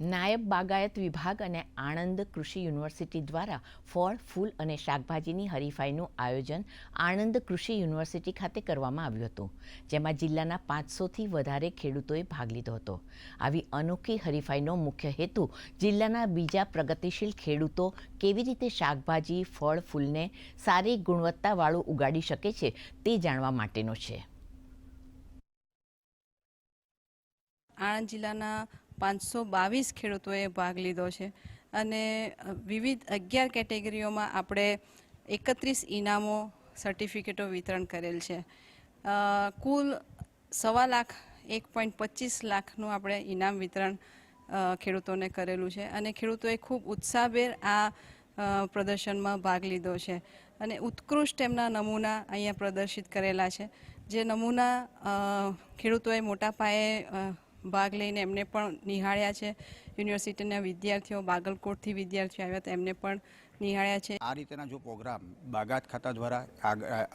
નાયબ બાગાયત વિભાગ અને આણંદ કૃષિ યુનિવર્સિટી દ્વારા ફળ, ફૂલ અને શાકભાજીની હરીફાઈનું આયોજન આણંદ કૃષિ યુનિવર્સિટી ખાતે કરવામાં આવ્યું હતું, જેમાં જિલ્લાના પાંચસોથી વધારે ખેડૂતોએ ભાગ લીધો હતો. આવી અનોખી હરીફાઈનો મુખ્ય હેતુ જિલ્લાના બીજા પ્રગતિશીલ ખેડૂતો કેવી રીતે શાકભાજી, ફળ, ફૂલને સારી ગુણવત્તાવાળું ઉગાડી શકે છે તે જાણવા માટેનો છે. આણંદ જિલ્લાના પાંચસો બાવીસ ખેડૂતોએ ભાગ લીધો છે. અને વિવિધ અગિયાર કેટેગરીઓમાં આપણે એકત્રીસ ઇનામો, સર્ટિફિકેટો વિતરણ કરેલ છે. કુલ સવા લાખ, એક પોઈન્ટ પચીસ લાખનું આપણે ઇનામ વિતરણ ખેડૂતોને કરેલું છે. અને ખેડૂતોએ ખૂબ ઉત્સાહભેર આ પ્રદર્શનમાં ભાગ લીધો છે. અને ઉત્કૃષ્ટ એમના નમૂના અહીંયા પ્રદર્શિત કરેલા છે. જે નમૂના ખેડૂતોએ મોટા પાયે ભાગ લઈને એમને પણ નિહાળ્યા છે. યુનિવર્સિટીના વિદ્યાર્થીઓ, બાગલકોટથી વિદ્યાર્થીઓ આવ્યા હતા એમને પણ નિહાળ્યા છે. આ રીતેના જો પ્રોગ્રામ બાગાત ખાતા દ્વારા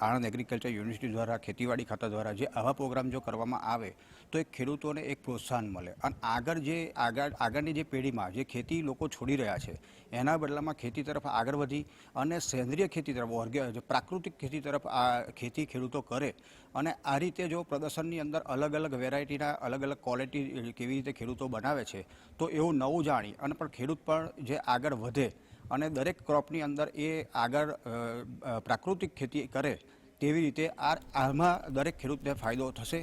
આણંદ એગ્રીકલ્ચર યુનિવર્સિટી દ્વારા, ખેતીવાડી ખાતા દ્વારા જે આવા પ્રોગ્રામ જો કરવામાં આવે, તો એક ખેડૂતોને એક પ્રોત્સાહન મળે. અને આગળ જે આગળ, આગળની જે પેઢીમાં જે ખેતી લોકો છોડી રહ્યા છે, એના બદલામાં ખેતી તરફ આગળ વધી અને સેન્દ્રિય ખેતી તરફ ઓર્ગે પ્રાકૃતિક ખેતી તરફ આ ખેતી ખેડૂતો કરે અને આ રીતે જો પ્રદર્શનની અંદર અલગ અલગ વેરાયટીના અલગ અલગ ક્વોલિટી કેવી રીતે ખેડૂતો બનાવે છે, તો એવું નવું જાણી અને પણ ખેડૂત પણ જે આગળ વધે અને દરેક ક્રોપની અંદર એ આગળ પ્રાકૃતિક ખેતી કરે, તેવી રીતે આ, આમાં દરેક ખેડૂતને ફાયદો થશે?